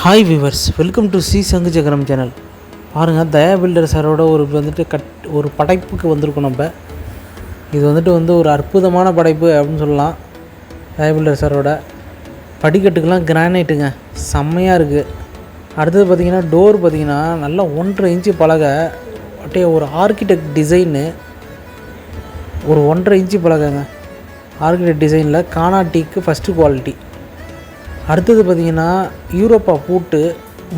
Hi viewers welcome to சி Sangu Chakkaram channel பாருங்கள் தயா filter சாரோட ஒரு வந்துட்டு கட் ஒரு படைப்புக்கு வந்திருக்கோம் நம்ம. இது வந்துட்டு வந்து ஒரு அற்புதமான படைப்பு அப்படின்னு சொல்லலாம். தயா பில்டர் சாரோட படிக்கட்டுக்கெல்லாம் கிரானைட்டுங்க செம்மையாக இருக்குது அடுத்தது பார்த்திங்கன்னா டோர் பார்த்திங்கன்னா நல்லா ஒன்றரை இன்ச்சு பலகை அப்படியே ஒரு ஆர்கிடெக்ட் டிசைனு ஒரு ஒன்றரை இன்ச்சு பலகைங்க. ஆர்கிடெக்ட் டிசைனில் கானாட்டிக்கு ஃபஸ்ட்டு குவாலிட்டி அடுத்தது பார்த்திங்கன்னா யூரோப்பா பூட்டு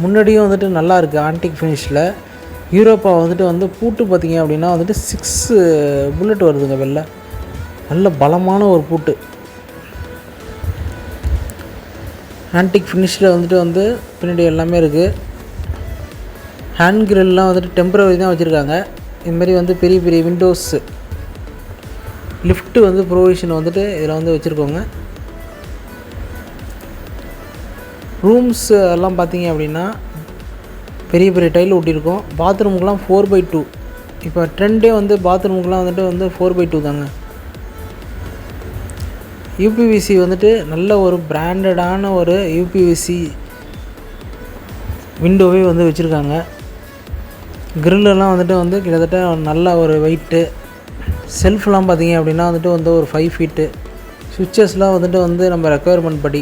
முன்னாடியும் வந்துட்டு நல்லா இருக்குது ஆன்டிக் ஃபினிஷில் யூரோப்பா வந்துட்டு வந்து பூட்டு பார்த்திங்க அப்படின்னா வந்துட்டு சிக்ஸு புல்லட் uh, வருதுங்க வெளில. நல்ல பலமான ஒரு பூட்டு. ஆன்டிக் ஃபினிஷில் வந்துட்டு வந்து பின்னாடி எல்லாமே இருக்குது ஹேண்ட் கிரில்லாம் வந்துட்டு டெம்பரவரி தான் வச்சுருக்காங்க. இதுமாரி வந்து பெரிய பெரிய விண்டோஸு லிஃப்ட்டு வந்து ப்ரொவிஷன் வந்துட்டு இதில் வந்து வச்சுருக்கோங்க. ரூம்ஸ் எல்லாம் பார்த்தீங்க அப்படின்னா பெரிய பெரிய டைல் ஒட்டியிருக்கோம். பாத்ரூமுக்கெலாம் ஃபோர் பை டூ இப்போ ட்ரெண்டே வந்து பாத்ரூமுக்கெலாம் வந்துட்டு வந்து ஃபோர் பை டூ தாங்க. யூபிவிசி வந்துட்டு நல்ல ஒரு பிராண்டடான ஒரு யூபிவிசி விண்டோவே வந்து வச்சுருக்காங்க. க்ரில்லெல்லாம் வந்துட்டு வந்து கிட்டத்தட்ட நல்ல ஒரு வெயிட்டு செல்ஃப்லாம் பார்த்தீங்க அப்படின்னா வந்துட்டு வந்து ஒரு ஃபைவ் ஃபீட்டு சுவிச்சஸ்லாம் வந்துட்டு வந்து நம்ம ரெக்குயர்மெண்ட் படி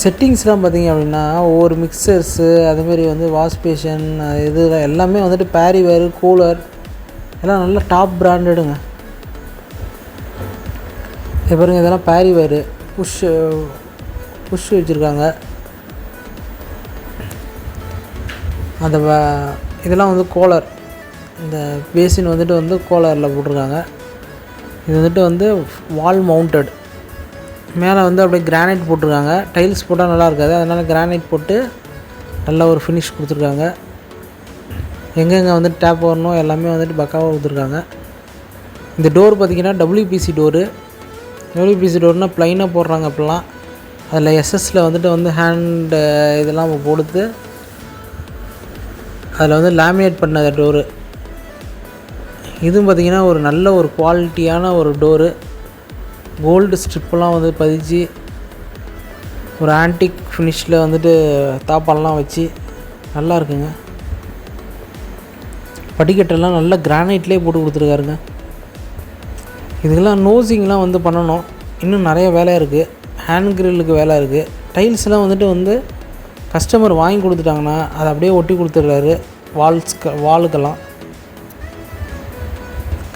செட்டிங்ஸ்லாம் பார்த்தீங்க அப்படின்னா ஒவ்வொரு மிக்சர்ஸு அதுமாரி வந்து வாஷ் பேஷன் இது எல்லாமே வந்துட்டு பேரி கூலர் எல்லாம் நல்ல டாப் பிராண்டடுங்க இது பாருங்க இதெல்லாம் பேரி புஷ் புஷ் வச்சுருக்காங்க. அந்த இதெல்லாம் வந்து கோலர் இந்த பேசின் வந்துட்டு வந்து கோலரில் போட்டிருக்காங்க. இது வந்துட்டு வந்து வால் மவுண்டட் மேலே வந்து அப்படியே கிரானைட் போட்டிருக்காங்க. டைல்ஸ் போட்டால் நல்லா இருக்காது. அதனால் கிரானைட் போட்டு நல்ல ஒரு ஃபினிஷ் கொடுத்துருக்காங்க. எங்கெங்கே வந்துட்டு டேப் வரணும் எல்லாமே வந்துட்டு பக்காவாக கொடுத்துருக்காங்க. இந்த டோர் பார்த்திங்கன்னா டபிள்யூபிசி டோரு டபிள்யூபிசி டோர்னால் ப்ளைனாக போடுறாங்க அப்போல்லாம். அதில் எஸ்எஸ்சில் வந்துட்டு வந்து ஹேண்டு இதெல்லாம் கொடுத்து அதில் வந்து லேமினேட் பண்ண டோரு இதுவும் பார்த்திங்கன்னா ஒரு நல்ல ஒரு குவாலிட்டியான ஒரு டோரு கோல்டு ஸ்ட்ரிப்பெல்லாம் வந்து பதிச்சு ஒரு ஆன்டிக் ஃபினிஷில் வந்துட்டு தாப்பாலெலாம் வச்சு நல்லா இருக்குங்க. படிக்கட்டெல்லாம் நல்லா கிரானைட்லேயே போட்டு கொடுத்துருக்காருங்க. இதுக்கெல்லாம் நோசிங்லாம் வந்து பண்ணணும். இன்னும் நிறைய வேலை இருக்குது ஹேண்ட் கிரில்லுக்கு வேலை இருக்குது டைல்ஸ்லாம் வந்துட்டு வந்து கஸ்டமர் வாங்கி கொடுத்துட்டாங்கன்னா அதை அப்படியே ஒட்டி கொடுத்துட்றாரு. வால்ஸ்க்கு வாலுக்கெல்லாம்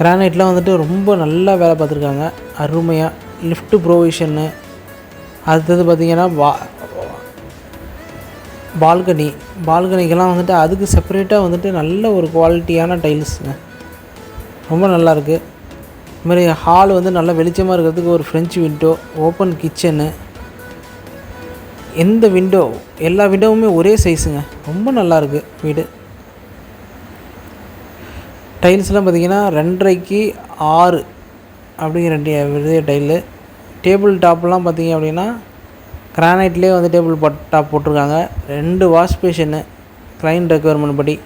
கிரானைட்லாம் வந்துட்டு ரொம்ப நல்லா வேலை பார்த்துருக்காங்க. அருமையாக லிஃப்ட்டு ப்ரொவிஷன்னு. அடுத்தது பார்த்திங்கன்னா வா பால்கனி. பால்கனிக்கெல்லாம் வந்துட்டு அதுக்கு செப்பரேட்டாக வந்துட்டு நல்ல ஒரு குவாலிட்டியான டைல்ஸுங்க. ரொம்ப நல்லாயிருக்கு. இதுமாரி இதுமாதிரி ஹால் வந்து நல்லா வெளிச்சமாக இருக்கிறதுக்கு ஒரு ஃப்ரெஞ்சு விண்டோ ஓப்பன் கிச்சனு எந்த விண்டோ எல்லா விண்டோவுமே ஒரே சைஸுங்க ரொம்ப நல்லாயிருக்கு வீடு. டைல்ஸ்லாம் பார்த்தீங்கன்னா ரெண்டரைக்கு ஆறு அப்படிங்கிற டி- விதைய டைலு. டேபிள் டாப்லாம் பார்த்தீங்க அப்படின்னா கிரானைட்லேயே வந்து டேபிள் பட் டாப் போட்டிருக்காங்க. ரெண்டு வாஷ் பேஷனு கிளைண்ட் ரெக்குயர்மெண்ட் படி.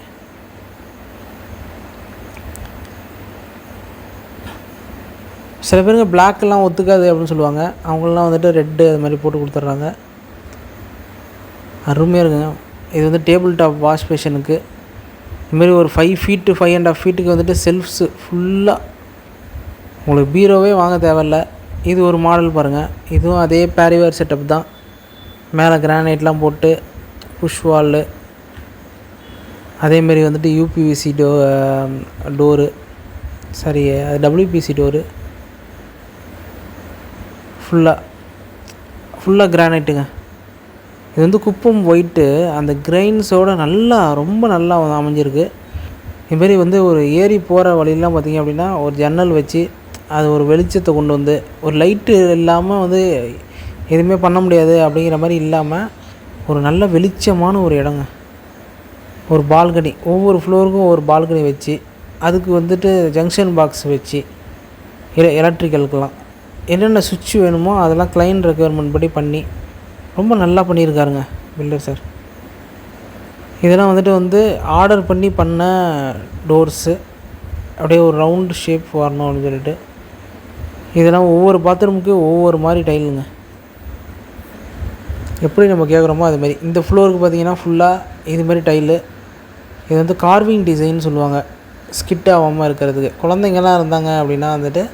சில பேருங்க பிளாக்லாம் ஒத்துக்காது அப்படின்னு சொல்லுவாங்க. அவங்களெலாம் வந்துட்டு ரெட்டு அது மாதிரி போட்டு கொடுத்துட்றாங்க. அருமையாக இருக்குங்க. இது வந்து டேபிள் டாப் வாஷ் பேஷனுக்கு. இதுமாரி ஒரு five feet five and half ஃபீட்டுக்கு வந்துட்டு செல்ஃப்ஸு ஃபுல்லாக உங்களுக்கு பீரோவே வாங்க தேவையில்ல. இது ஒரு மாடல் பாருங்கள் இதுவும் அதே பேரிவேர் செட்டப் தான். மேலே கிரானைட்லாம் போட்டு புஷ் வால் அதேமாரி வந்துட்டு யூபிவிசி டோ டோரு சாரி அது டபிள்யூபிசி டோரு ஃபுல்லாக ஃபுல்லாக கிரானைட்டுங்க இது வந்து குப்பம் ஒயிட்டு அந்த கிரைன்ஸோட நல்லா ரொம்ப நல்லா வந்து அமைஞ்சிருக்கு. இதுமாரி வந்து ஒரு ஏரி போகிற வழியெலாம் பார்த்திங்க அப்படின்னா ஒரு ஜன்னல் வச்சு அது ஒரு வெளிச்சத்தை கொண்டு வந்து ஒரு லைட்டு இல்லாமல் வந்து எதுவுமே பண்ண முடியாது அப்படிங்கிற மாதிரி இல்லாமல் ஒரு நல்ல வெளிச்சமான ஒரு இடங்க. ஒரு பால்கனி ஒவ்வொரு ஃப்ளோருக்கும் ஒரு பால்கனி வச்சு அதுக்கு வந்துட்டு ஜங்ஷன் பாக்ஸ் வச்சு எலக்ட்ரிக்கலுக்கெல்லாம் என்னென்ன சுவிட்ச் வேணுமோ அதெல்லாம் கிளைண்ட் ரெக்குயர்மெண்ட் படி பண்ணி ரொம்ப நல்லா பண்ணியிருக்காருங்க பில்டர் சார். இதெல்லாம் வந்துட்டு வந்து ஆர்டர் பண்ணி பண்ண டோர்ஸு அப்படியே ஒரு ரவுண்டு ஷேப் வரணும் அப்படின்னு சொல்லிட்டு. இதெல்லாம் ஒவ்வொரு பாத்ரூமுக்கும் ஒவ்வொரு மாதிரி டைலுங்க. எப்படி நம்ம கேட்குறோமோ அது மாதிரி. இந்த ஃப்ளோருக்கு பார்த்தீங்கன்னா ஃபுல்லாக இது மாதிரி டைலு. இது வந்து கார்விங் டிசைன் சொல்லுவாங்க. ஸ்கிட் ஆகாமல் இருக்கிறதுக்கு. குழந்தைங்கலாம் இருந்தாங்க அப்படின்னா வந்துட்டு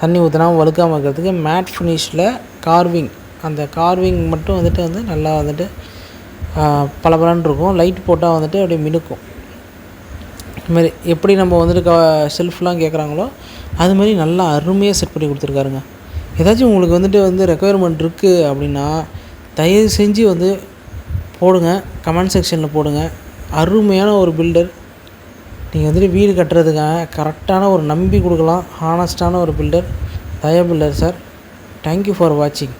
தண்ணி ஊற்றினாமல் வழுக்காமல் இருக்கிறதுக்கு மேட் ஃபினிஷில் கார்விங் அந்த கார்விங் மட்டும் வந்துட்டு வந்து நல்லா வந்துட்டு பளபளன்னு இருக்கும். லைட் போட்டால் வந்துட்டு அப்படியே மினுக்கும். இதுமாரி எப்படி நம்ம வந்துட்டு க செல்ஃப்லாம் கேட்குறாங்களோ அது மாதிரி நல்லா அருமையாக செட் பண்ணி கொடுத்துருக்காருங்க. ஏதாச்சும் உங்களுக்கு வந்துட்டு வந்து ரெக்குயர்மெண்ட் இருக்குது அப்படின்னா தயவு செஞ்சு வந்து போடுங்க. கமெண்ட் செக்ஷனில் போடுங்க. அருமையான ஒரு பில்டர் நீங்கள் வந்துட்டு வீடு கட்டுறதுக்காக கரெக்டான ஒரு நம்பி கொடுக்கலாம். ஹானஸ்டான ஒரு builder Daya builder sir thank you for வாட்சிங்